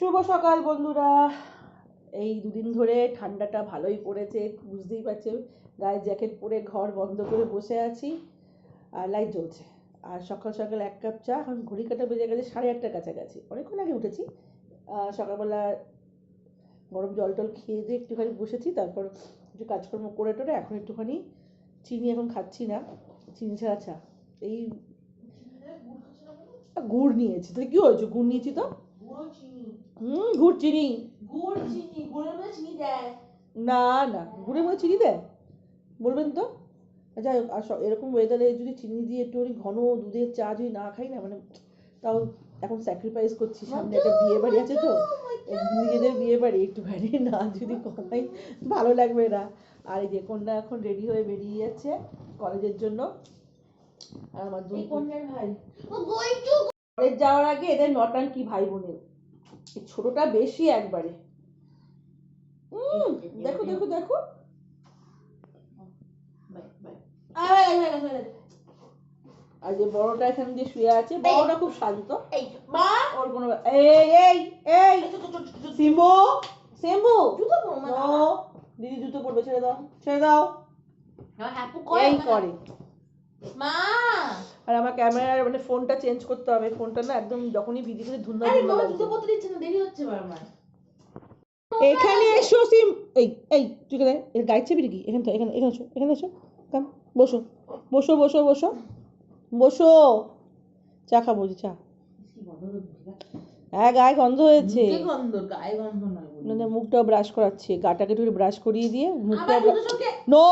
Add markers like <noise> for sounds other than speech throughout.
শুভ সকাল বন্ধুরা। এই দুদিন ধরে ঠান্ডাটা ভালোই পড়েছে বুঝতেই পারছে গায়ে জ্যাকেট পরে ঘর বন্ধ করে বসে আছি আর লাইট জ্বলছে। আর সকাল সকাল এক কাপ চা এখন ঘড়ি কাটা বেজে গেছে সাড়ে আটটার কাছাকাছি। অনেকক্ষণ আগে উঠেছি। সকালবেলা গরম জল টল খেয়ে দিয়ে একটুখানি বসেছি তারপর একটু কাজকর্ম করে টোরে এখন একটুখানি চিনি এখন খাচ্ছি না চিনি ছাড়া চা। এই গুড় নিয়েছি। তো কি হয়েছে? গুড় নিয়েছি তো? গুঁড়ো চিনি হুম গুড় চিনি গুড় চিনি গুড়ের মধ্যে চিনি দেয়? না না গুড়ের মধ্যে চিনি দেয়। বলবেন তো? যাই হোক আর এরকম ওয়েদারে যদি চিনি দিয়ে একটু ঘন দুধের চা যদি না খাই না মানে তাও এখন স্যাক্রিফাইস করছি সামনে একটা বিয়ে বাড়ি আছে তো। নিজেদের বিয়ে বাড়ি একটুখানি না যদি কমাই ভালো লাগবে না। আর এই যে কন্যা এখন রেডি হয়ে বেরিয়ে যাচ্ছে কলেজের জন্য। আর আমার দুই এই কন্যার ভাই। কলেজ যাওয়ার আগে এদের নটান কি ভাই বোনের? ছোটটা বেশি একবারে। উম, দেখো দেখো দেখো। আর যে বড়টা এখানে দিয়ে শুয়ে আছে বড়টা খুব শান্ত। মা। ওর কোনো এই এই এই। সিম্বু সিম্বু। জুতো পরো দিদি জুতো পরবে ছেড়ে দাও ছেড়ে দাও। হ্যাঁ এই করে মা! আর আমার ক্যামেরার মানে ফোনটা চেঞ্জ করতে হবে। ফোনটা না একদম যখনই ভিডিও করে ধুন্দা আরে মামা জুতো পরতে দিচ্ছে না দেরি হচ্ছে বারবার। এখানে এসো সিম। এই এই তুই কোথায় এর গাইড চাবি নাকি এখানে তো এখানে এখানে এসো এখানে এসো। কাম বসো। বসো বসো বসো। বসো। চা খাব বলছি চা। হ্যাঁ গায়ে গন্ধ হয়েছে। গন্ধ গায়ে গন্ধ। মানে মুখটাও ব্রাশ করাচ্ছে। গাটাকে একটু ব্রাশ করিয়ে দিয়ে মুখটা নো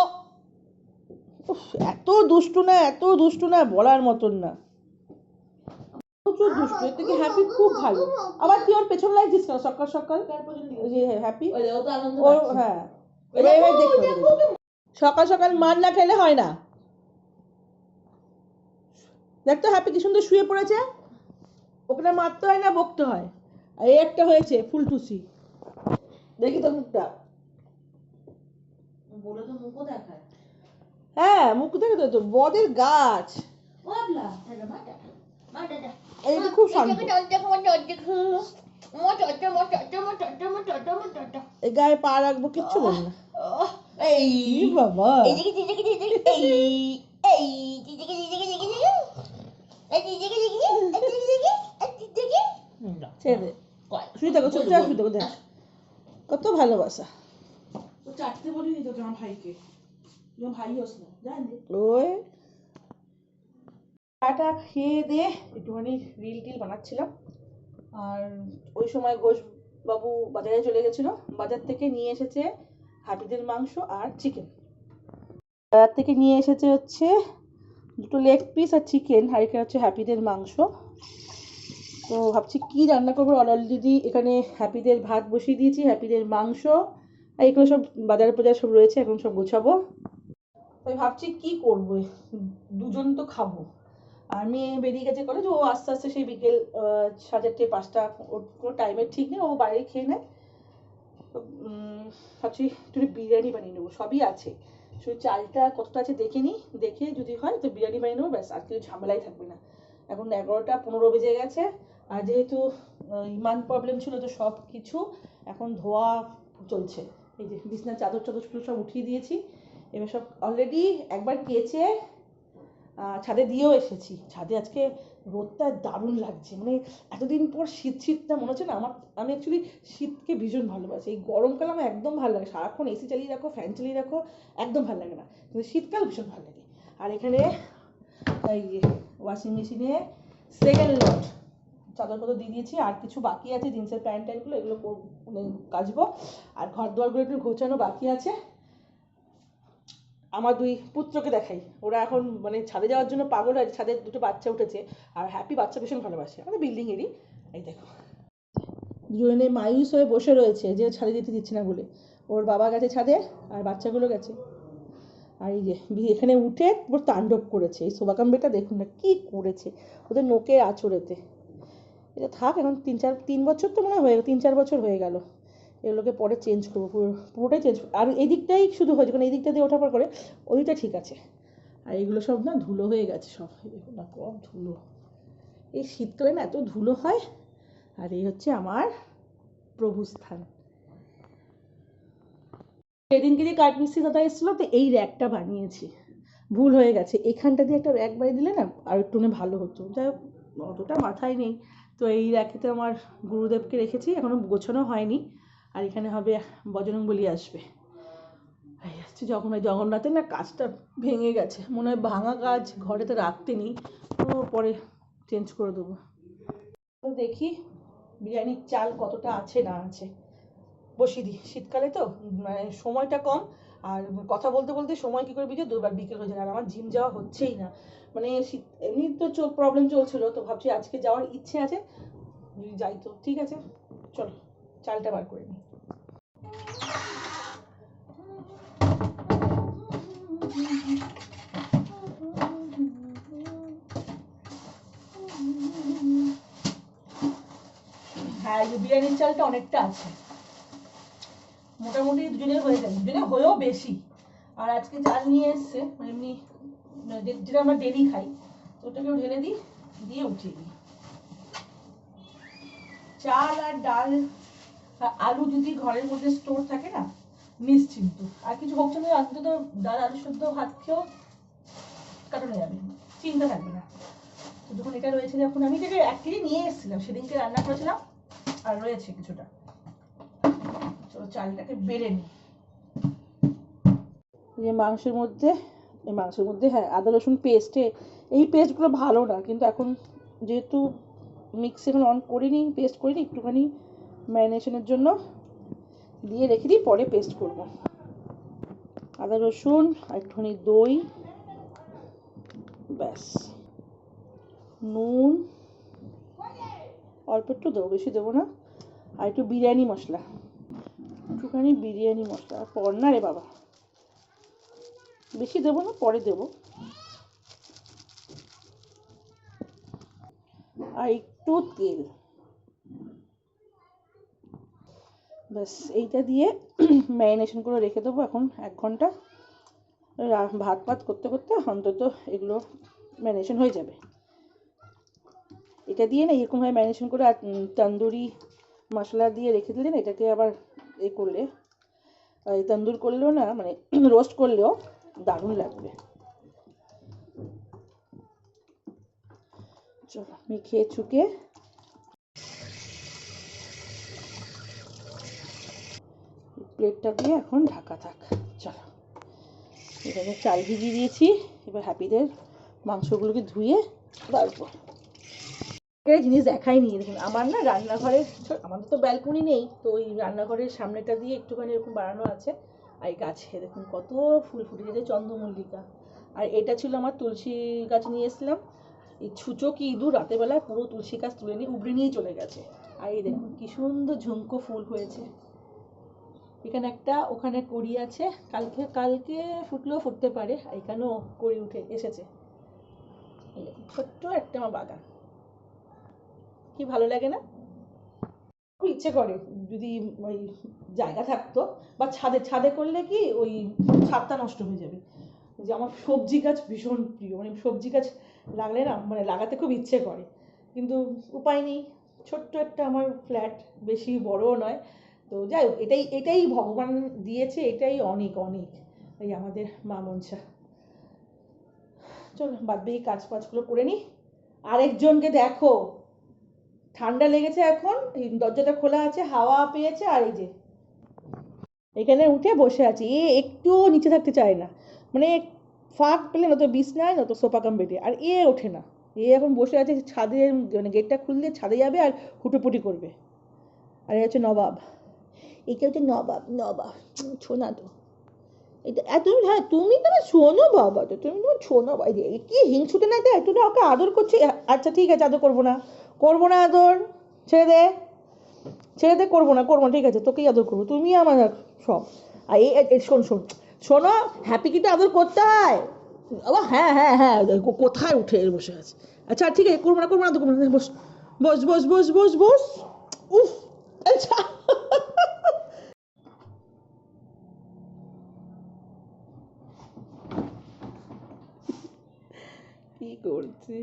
এত দুষ্টু না এত দুষ্টু না বলার মতন না। প্রচুর দুষ্টু এর থেকে হ্যাপি খুব ভালো। আবার তুই ওর পেছন লাগছিস কেন সকাল সকাল? যে হ্যাপি ও। হ্যাঁ। এবার এবার দেখো। সকাল সকাল মার না খেলে হয় না। দেখ তো হ্যাপি কি সুন্দর শুয়ে পড়েছে। ওকে না মারতে হয় না বকতে হয়। আর এই একটা হয়েছে ফুলটুসি দেখি তো মুখটা। বলে তো মুখও দেখায়। হ্যাঁ মুখ দেখে তো তো বদের গাছ খুব শান্ত এই গায়ে পা রাখব কিচ্ছু বলি না এই বাবা ছেড়ে শুয়ে থাকো চুপচাপ শুয়ে থাকো দেখ কত ভালোবাসা ও চাটতে বলিনি তোকে আমার ভাইকে ভাই হোস না জানি ওই চাটা খেয়ে দিয়ে একটুখানি রিল টিল বানাচ্ছিলাম আর ওই সময় ঘোষ বাবু বাজারে চলে গেছিল। বাজার থেকে নিয়ে এসেছে হাবিদের মাংস আর চিকেন বাজার থেকে নিয়ে এসেছে হচ্ছে দুটো লেগ পিস আর চিকেন আর হচ্ছে হ্যাপিদের মাংস। তো ভাবছি কি রান্না করব? অলরেডি এখানে হ্যাপিদের ভাত বসিয়ে দিয়েছি হ্যাপিদের মাংস। আর এগুলো সব বাজার বাজার সব রয়েছে, এখন সব গোছাবো। তাই ভাবছি কি করব? দুজন তো খাব। আর মেয়ে বেরিয়ে গেছে কলেজ ও আস্তে আস্তে সেই বিকেল সাড়ে চারটে, পাঁচটা, ওর কোনো টাইমের ঠিক নেই, ও বাইরে খেয়ে নেয়। তো ভাবছি একটু বিরিয়ানি বানিয়ে নেব, সবই আছে। শুধু চালটা কতটা আছে দেখে নিই, দেখে যদি হয় তো বিরিয়ানি বানিয়ে নেব, ব্যাস, আর কিছু ঝামেলাই থাকবে না। এখন এগারোটা পনেরো বেজে গেছে, আর যেহেতু ইমান প্রবলেম ছিল তো সব কিছু এখন ধোয়া চলছে। এই যে বিছনার চাদর চাদর সব উঠিয়ে দিয়েছি। এবার সব অলরেডি একবার কেচে ছাদে দিয়েও এসেছি। ছাদে আজকে রোদটা দারুণ লাগছে। মানে এতদিন পর শীত শীতটা মনে হচ্ছে না, আমার, আমি অ্যাকচুয়ালি শীতকে ভীষণ ভালোবাসি। এই গরমকাল আমার একদম ভালো লাগে। সারাক্ষণ এসি চালিয়ে রাখো ফ্যান চালিয়ে রাখো, একদম ভালো লাগে না। কিন্তু শীতকাল ভীষণ ভালো লাগে। আর এখানে এই ওয়াশিং মেশিনে সেকেন্ড লট চাদর পাদর দিয়ে দিয়েছি, আর কিছু বাকি আছে, জিন্সের প্যান্ট ট্যান্টগুলো এগুলো মানে কাচবো। আর ঘর দুয়ারগুলো একটু ঘোচানো বাকি আছে। আমার দুই পুত্রকে দেখাই। ওরা এখন মানে ছাদে যাওয়ার জন্য পাগল আছে। ছাদে দুটো বাচ্চা উঠেছে আর হ্যাপি বাচ্চা ভীষণ ভালোবাসে। আমাদের বিল্ডিংয়েরই এই দেখো। দুজনে মায়ুস হয়ে বসে রয়েছে যে ছাদে যেতে দিচ্ছে না বলে। ওর বাবা গেছে ছাদে আর বাচ্চাগুলো গেছে। আর এই যে এখানে উঠে পুরো তাণ্ডব করেছে। এই শোভাকাম্বেটা দেখুন না কি করেছে। ওদের নোকে আচড়েতে। এটা থাক, এখন তিন চার তিন বছর তো মনে হয় হয়ে তিন চার বছর হয়ে গেল। এগুলোকে পরে চেঞ্জ করব, পুরো, পুরোটাই চেঞ্জ আর এই দিকটাই শুধু হয়েছে, কারণ এই দিকটা দিয়ে ওঠার পর করে ওইটা ঠিক আছে। আর এগুলো সব না ধুলো হয়ে গেছে সব। না কম ধুলো। এই শীতকালে না এত ধুলো হয়, আর এই হচ্ছে আমার প্রভুস্থান। সেদিনকে যে কাঠ মিস্ত্রি দাদা এসেছিল, তো এই র্যাকটা বানিয়েছি। ভুল হয়ে গেছে। এখানটা দিয়ে একটা র্যাক বানিয়ে দিলে না আর একটু ভালো হতো। যাই অতটা মাথায় নেই। তো এই র্যাকেতে আমার গুরুদেবকে রেখেছি এখনও গোছানো হয়নি। আর এখানে হবে বজরং বলি আসবে। এই যখন ওই জগন্নাথের না কাজটা ভেঙে গেছে। মনে হয় ভাঙা কাজ ঘরেতে রাখতে নেই। তো পরে চেঞ্জ করে দেবো। তো দেখি বিরিয়ানির চাল কতটা আছে না আছে। বসিয়ে দিই। শীতকালে তো মানে সময়টা কম। আর কথা বলতে বলতে সময় কী করে বিকে দুবার বিকেল হয়ে যায়। আর আমার জিম যাওয়া হচ্ছেই না। মানে শীত, এমনি তো চোখ প্রবলেম চলছিল। তো ভাবছি আজকে যাওয়ার ইচ্ছে আছে। যদি যাই তো, ঠিক আছে? চলো। চালটা বার করে নিই হ্যাঁ বিরিয়ানির চালটা অনেকটা আছে। মোটামুটি দুজনের হয়ে যাবে দুজনে হয়েও বেশি। আর আজকে চাল নিয়ে এসছে মানে এমনি মানে যেটা আমরা ডেলি খাই ওটাকেও ঢেলে দিই, দিয়ে উঠিয়ে দিই। চাল আর ডাল আলু যদি ঘরের মধ্যে স্টোর থাকে না নিশ্চিন্ত আর কিছু হোক না অন্তত ডাল, আলু শুদ্ধ ভাত খেয়েও কাটানো যাবে চিন্তা থাকবে না। তো যখন এটা রয়েছে, যখন আমি এটাকে এক কেজি নিয়ে এসেছিলাম, সেদিনকে রান্না করেছিলাম, আর রয়েছে কিছুটা। চলো চালটাকে বেড়ে নিই। যে মাংসের মধ্যে, এই মাংসের মধ্যে হ্যাঁ আদা, রসুন পেস্টে এই পেস্টগুলো ভালো না, কিন্তু এখন যেহেতু মিক্সি এখন অন করিনি পেস্ট করিনি, একটুখানি ম্যারিনেশনের জন্য দিয়ে রেখে দিই, পরে পেস্ট করব। আদা, রসুন, একটুখানি দই, ব্যাস। নুন, অল্প একটু দেবো, বেশি দেবো না। আর একটু বিরিয়ানি মশলা। একটুখানি বিরিয়ানি মশলা। পর না রে বাবা। বেশি দেবো না, পরে দেবো। আর একটু তেল। ব্যাস, এইটা দিয়ে <clears throat> ম্যারিনেশন করে রেখে দেবো এখন এক ঘণ্টা। ভাত ভাত করতে করতে অন্তত এগুলো ম্যারিনেশন হয়ে যাবে। এটা দিয়ে না এরকমভাবে ম্যারিনেশন করে তন্দুরি মশলা দিয়ে রেখে দিলে না এটাকে আবার এ করলে তন্দুর করলেও না মানে <clears throat> রোস্ট করলেও দারুণ লাগবে। চলো মেখে চুকে প্লেটটা দিয়ে এখন ঢাকা থাক। চলো। এখানে চাল ভিজিয়ে দিয়েছি। এবার হ্যাপিদের মাংসগুলোকে ধুয়ে একটা জিনিস দেখাইনি দেখুন, আমার না রান্নাঘরের আমাদের তো ব্যালকনি নেই, তো ওই রান্নাঘরের সামনেটা দিয়ে একটুখানি এরকম বাড়ানো আছে। আর এই গাছে, দেখুন, কত ফুল ফুটে গেছে, চন্দ্রমল্লিকা। আর এটা ছিল আমার তুলসী গাছ নিয়ে এসেছিলাম। এই ছুচো কি ইঁদুর রাতেবেলা পুরো তুলসী গাছ তুলে নিয়ে উবড়ে নিয়ে চলে গেছে। আর এই দেখুন, কি সুন্দর ঝুমকো ফুল হয়েছে। এখানে একটা ওখানে কড়ি আছে। কালকে কালকে ফুটলেও ফুটতে পারে এখানেও কড়ি উঠে এসেছে। ছোট্ট একটা আমার বাগান। কি ভালো লাগে না? খুব ইচ্ছে করে, যদি ওই জায়গা থাকতো, বা ছাদে ছাদে করলে কি ওই ছাদটা নষ্ট হয়ে যাবে। যে আমার সবজি গাছ ভীষণ প্রিয় মানে সবজি গাছ লাগলে না মানে লাগাতে খুব ইচ্ছে করে। কিন্তু উপায় নেই, ছোট্ট একটা আমার ফ্ল্যাট, বেশি বড়ও নয়। তো যাই হোক এটাই এটাই ভগবান দিয়েছে, এটাই অনেক অনেক। এই আমাদের মা মনসা। চলো, বাদ বাকি কাজ ফাজগুলো করে নিই আরেকজনকে দেখো। ঠান্ডা লেগেছে এখন দরজাটা খোলা আছে, হাওয়া পেয়েছে, আর এই যে। এখানে উঠে বসে আছে। এ একটুও নিচে থাকতে চায় না। মানে ফাঁক পেলে নয়তো বিছনায় নয়তো সোফা কাম বেডে আর এ ওঠে না। এ এখন বসে আছে, ছাদে মানে গেটটা খুললে ছাদে যাবে আর হুটোপুটি করবে। আর এ হচ্ছে নবাব। এটা হচ্ছে নবাব নবাব উম, শোনা তো এটা তুমি হ্যাঁ তুমি তো আমার শোনো বাবা তো তুমি তোমার শোনো বাবা কি হিংসুটে না এটা একটু ওকে আদর করছে? আচ্ছা ঠিক আছে আদর করব না। করব না আদর ছেড়ে দে। ছেড়ে দে করব না করব না ঠিক আছে তোকেই আদর করব তুমি আমার সব। আর এই শোন শোন শোনো হ্যাপি কিন্তু আদর করতে হয়? আবার হ্যাঁ হ্যাঁ হ্যাঁ কোথায় উঠে বসে আছে? আচ্ছা ঠিক আছে করব না করব না আদর করব না বস বস বস বস বস বস উফ আচ্ছা। করছে?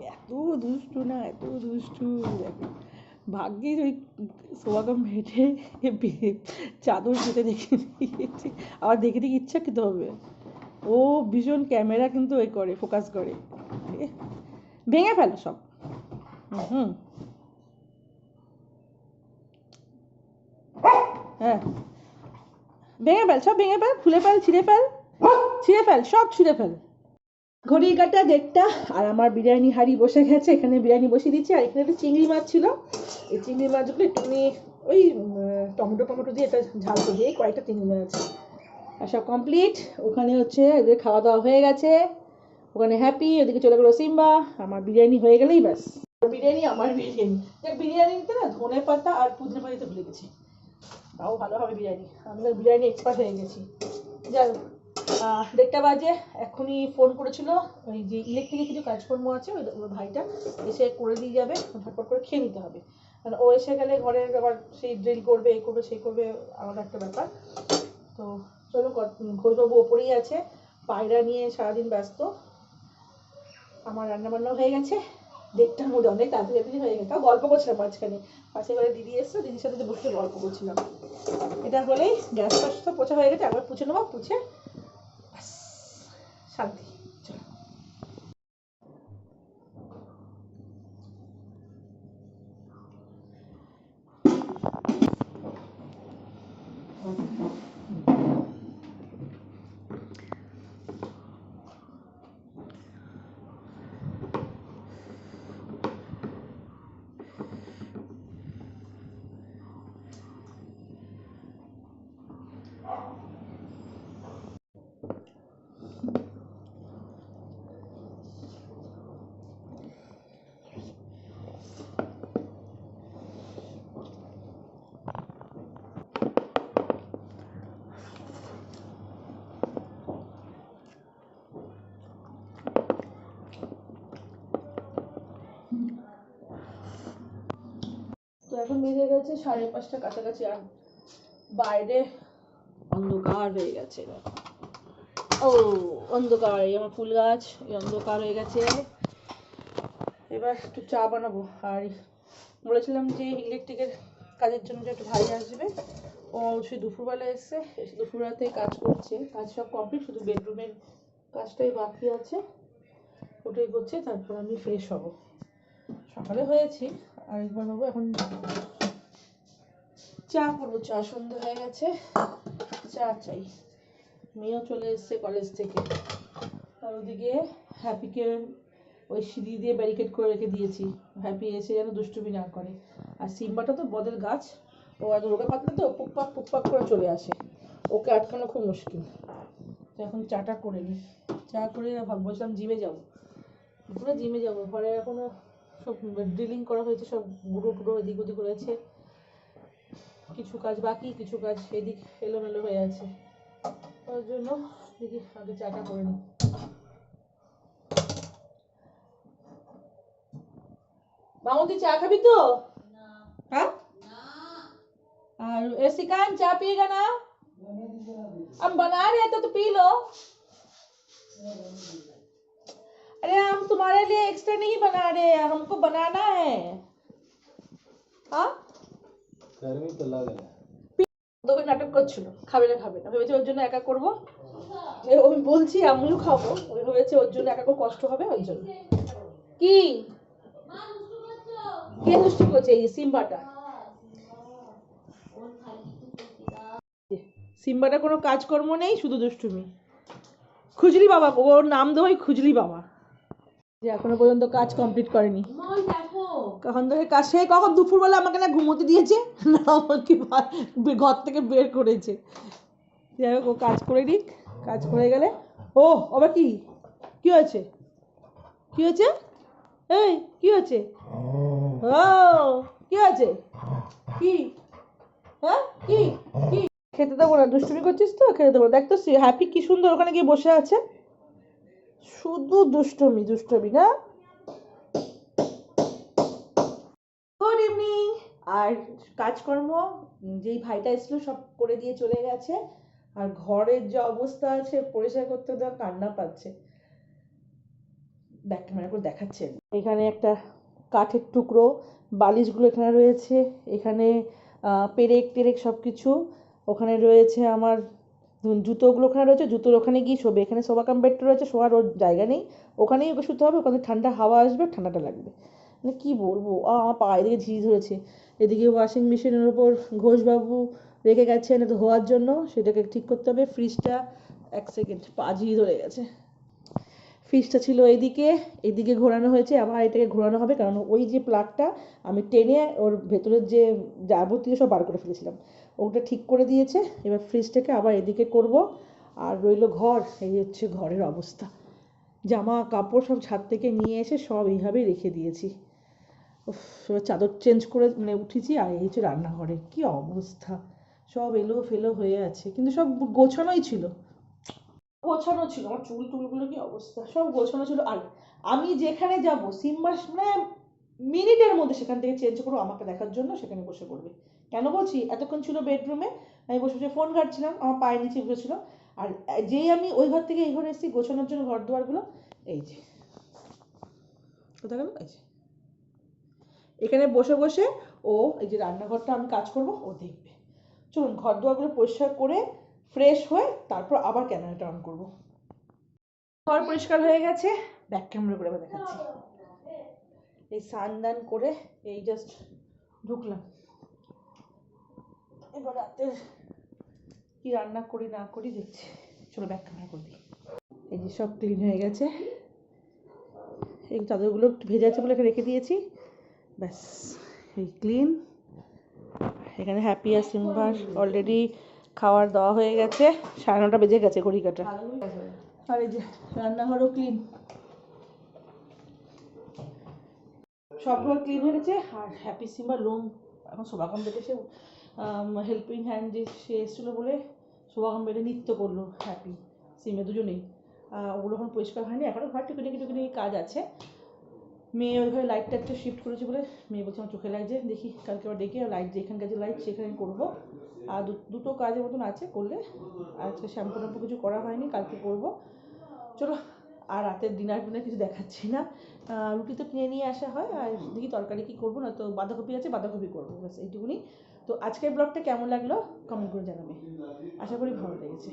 এত দুষ্টু না, এত দুষ্টু। দেখো ভাগ্যিস ওই সোয়াগম ভেটে চাদর পেতে দেখে নিয়েছি আবার দেখে দেখে ইচ্ছা খেতে হবে। ও ভীষণ ক্যামেরা কিন্তু ওই করে, ফোকাস করে। ভেঙে ফেলো সব। হুম। হ্যাঁ। ভেঙে ফেল, সব ভেঙে ফেল, খুলে ফেল, ছিঁড়ে ফেল। ছিঁড়ে ফেল, সব ছিঁড়ে ফেল। ঘড়ির কাটা দেড়টা, আর আমার বিরিয়ানি হাঁড়ি বসে গেছে, এখানে বিরিয়ানি বসিয়ে দিচ্ছি, আর এখানে একটা চিংড়ি মাছ ছিল। এই চিংড়ি মাছগুলো একটুখানি ওই টমেটো টমেটো দিয়ে এটা ঝাল দিয়ে কয়েকটা চিংড়ি মাছ আর সব কমপ্লিট ওখানে হচ্ছে এদের খাওয়া দাওয়া হয়ে গেছে। ওখানে হ্যাপি ওদিকে চলে গেলো সিম্বা। আমার বিরিয়ানি হয়ে গেলেই ব্যাস। বিরিয়ানি আমার বিরিয়ানি। বিরিয়ানিতে না ধনে পাতা আর পুদিনা পাতা ভুলে গেছি। তাও ভালো হবে বিরিয়ানি। আমি বিরিয়ানি এক্সপার্ট হয়ে গেছি। যাই দেড়টা বাজে, এখনই ফোন করেছিল, ওই যে ইলেকট্রিকের কিছু কাজকর্ম আছে, ওই ভাইটা, এসে করে দিয়ে যাবে, ঝটপট করে খেয়ে নিতে হবে। কারণ ও এসে গেলে ঘরের আবার সেই ড্রিল করবে এই করবে সেই করবে, আলাদা একটা ব্যাপার। তো চলো ঘোষবাবু ওপরেই আছে, পায়রা নিয়ে সারাদিন ব্যস্ত। আমার রান্না বান্না হয়ে গেছে, দেড়টার মধ্যে অনেক তাড়াতাড়ি হয়ে গেছে, তাও গল্প করছিলাম মাঝখানে। পাশে করে দিদি এসছে, দিদির সাথে বসে গল্প করছিলাম। এটা হলেই গ্যাস ফ্যাস তো পোছা হয়ে গেছে, একবার পুছে নেব, পুছে শান্তি এখন বেজে গেছে সাড়ে পাঁচটা কাছাকাছি, আর বাইরে অন্ধকার হয়ে গেছে। ও, অন্ধকার, এই আমার ফুল গাছ, এই অন্ধকার হয়ে গেছে। এবার একটু চা বানাবো। আর বলেছিলাম যে ইলেকট্রিকের কাজের জন্য যে একটু ভাই আসবে, ও সে দুপুরবেলা এসছে, এসে দুপুরবেলাতে কাজ করছে। কাজ সব কমপ্লিট, শুধু বেডরুমের কাজটাই বাকি আছে। ওটাই করছে, তারপর আমি ফ্রেশ হব। সকালে হয়েছি। আর একবার বাবু এখন চা করব, চা সন্ধ্যা হয়ে গেছে, চা চাই। মেয়েও চলে এসছে কলেজ থেকে। আর ওদিকে হ্যাপিকে ওই সিঁড়ি দিয়ে ব্যারিকেড করে রেখে দিয়েছি। হ্যাপি এসে যেন দুষ্টুমি না করে। আর সিম্বাটা তো বদের গাছ। ও এত রোগা পাতলা তো পুকপাক পুকপাক করে চলে আসে। ওকে আটকানো খুব মুশকিল। তো এখন চাটা করে নিই চা করে ভাব বলছিলাম জিমে যাব। পুরো জিমে যাব। ঘরে এখনও সব ড্রিলিং করা হয়েছে সব গুঁড়ো টুড়ো এদিক ওদিক রয়েছে কিছু কাজ বাকি কিছু কাজ এদিক এলোমেলো হয়ে আছে ওর জন্য দেখি আগে চাটা করে নিই মামু তুই চা খাবি তো हाँ और ए सिकान चाय पिएगा ना हम बना रहे हैं तो, तो पी लो अरे हम तुम्हारे लिए एक्स्ट्रा नहीं बना रहे हैं हमको बनाना है हाँ गर्मी तो लग रहा है তোকে নাটক করছিল খাবে না খাবে না ভেবেছে ওর জন্য একা করবো যে আমি বলছি আমিও খাবো ওই ভেবেছে ওর জন্য একা খুব কষ্ট হবে ওর জন্য কি কে দুষ্টি করছে এই সিম্বাটা সিম্বাটা কোনো কাজকর্ম নেই শুধু দুষ্টুমি খুজলি বাবা ওর নাম দেওয়াই খুজলি বাবা যে এখনও পর্যন্ত কাজ কমপ্লিট করেনি। কখন থেকে কাজ সে কখন দুপুরবেলা আমাকে না ঘুমোতে দিয়েছে? না আমাকে ঘর থেকে বের করেছে। যাই হোক ও কাজ করে দিক কাজ করে গেলে। ও আবার কি? কি হয়েছে? কি হয়েছে? এই কি হয়েছে? ও কি হয়েছে? কি? হ্যাঁ কি? কি? খেতে দেবো না। দুষ্টুমি করছিস তো? খেতে দেবো। দেখ তো হ্যাপি কি সুন্দর ওখানে গিয়ে বসে আছে। শুধু দুষ্টুমি দুষ্টুমি না? গুড ইভিনিং আর কাজকর্ম, যেই ভাইটা এসেছিল সব করে দিয়ে চলে গেছে। আর ঘরের যে অবস্থা আছে, পরিষ্কার করতে দেওয়া কান্না পাচ্ছে। ব্যাক ক্যামেরা করে দেখাচ্ছে। এখানে একটা কাঠের টুকরো, বালিশগুলো এখানে রয়েছে। এখানে পেরেক টেরেক সব কিছু ওখানে রয়েছে আমার জুতোগুলো ওখানে রয়েছে জুতোর ওখানে গিয়ে শোবে এখানে শোবা কাম বেডটা রয়েছে শোয়ার ওর জায়গা নেই। ওখানেই ওকে শুতে হবে ওখানে ঠান্ডা হাওয়া আসবে ঠান্ডাটা লাগবে। মানে কী বলব আ, আমার পা এদিকে ঝিঝি ধরেছে। এদিকে ওয়াশিং মেশিনের ওপর ঘোষবাবু রেখে গেছে এটা ধোয়ার জন্য সেটাকে ঠিক করতে হবে ফ্রিজটা এক সেকেন্ড পা ঝিঝি ধরে গেছে। ফ্রিজটা ছিল এইদিকে এদিকে ঘোরানো হয়েছে, আবার এটাকে ঘোরানো হবে, কারণ ওই যে প্লাগটা আমি টেনে ওর ভেতরের যে যাবতীয় সব বার করে ফেলেছিলাম। ওটা ঠিক করে দিয়েছে, এবার ফ্রিজটাকে আবার এদিকে করব। আর রইল ঘর, এই হচ্ছে ঘরের অবস্থা। জামা, কাপড় সব ছাদ থেকে নিয়ে এসে সব এইভাবেই রেখে দিয়েছি। চাদর চেঞ্জ করে মানে উঠেছি, আর এই হচ্ছে রান্নাঘরে। কি অবস্থা? সব এলো ফেলো হয়ে আছে, কিন্তু সব গোছানোই ছিল। গোছানো ছিল, আমার চুল টুলগুলো কি অবস্থা? সব গোছানো ছিল। আর আমি যেখানে যাব সিম্বাস মানে মিনিটের মধ্যে সেখান থেকে চেঞ্জ করব আমাকে দেখার জন্য সেখানে বসে পড়বে। কেন বলছি? এতক্ষণ ছিল বেডরুমে আমি বসে বসে ফোন ঘাটছিলাম, আমার পায়ের নিচে বসেছিল আর যেই আমি ওই ঘর থেকে এই ঘরে এসেছি, গোছানোর জন্য ঘর দুয়ারগুলো, এই যে। গেল? এই যে। এখানে বসে বসে ও, এই যে রান্নাঘরটা আমি কাজ করব, ও দেখবে। চলুন, ঘর দুয়ারগুলো পরিষ্কার করে ফ্রেশ হয়ে তারপর আবার ক্যামেরাটা অন করব। ঘর পরিষ্কার হয়ে গেছে ব্যাক ক্যামেরা করে দেখাচ্ছি। এই স্নান দান করে এই জাস্ট ঢুকলাম। এবার রাতের কি রান্না করি না করি দেখছি। চলো ব্যাক ক্যামেরা করে দিই। এই যে সব ক্লিন হয়ে গেছে। এই চাদরগুলো একটু ভেজে আছে বলে রেখে দিয়েছি। ব্যাস এই ক্লিন এখানে হ্যাপি আর সিম্বার অলরেডি খাওয়ার দেওয়া হয়ে গেছে। সাড়ে নটা বেজে গেছে ঘড়ি কাটা আর এই যে রান্নাঘরও ক্লিন সব ঘর ক্লিন হয়ে গেছে। আর হ্যাপি সিম্বার রুম এখন শোভাগম বেডে সে হেল্পিং হ্যান্ড যে সে এসেছিল বলে শোভাগম বেডে নৃত্য করল হ্যাপি সিমে দুজনেই। ওগুলো এখন পরিষ্কার হয়নি। এখনও ঘর টুকিনি টুকিনি কাজ আছে। মেয়ে ওই ঘরে লাইটটা একটু শিফট করেছে বলে মেয়ে বলছে আমার চোখে লাগছে। দেখি কালকে আবার ডেকে লাইট যেখানকার যে লাইট সেখানে করব। আর দুটো কাজের মতন আছে করলে। আজকে শ্যাম্পু ট্যাম্পু কিছু করা হয়নি, কালকে করব। চলো, আর রাতের ডিনার ফিনার কিছু দেখাচ্ছি না। রুটি তো কিনে নিয়ে আসা হয়, আর দেখি তরকারি কি করব না তো বাঁধাকপি আছে, বাঁধাকপি করব, ব্যাস, এইটুকুনি। তো আজকের ব্লগটা কেমন লাগল? কমেন্ট করে জানাবে। আশা করি ভালো লেগেছে।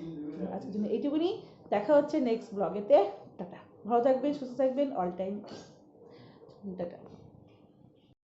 আজকের জন্য এইটুকুনি। দেখা হচ্ছে নেক্সট ব্লগেতে টাটা। ভালো থাকবেন, সুস্থ থাকবেন অল টাইম እንደገና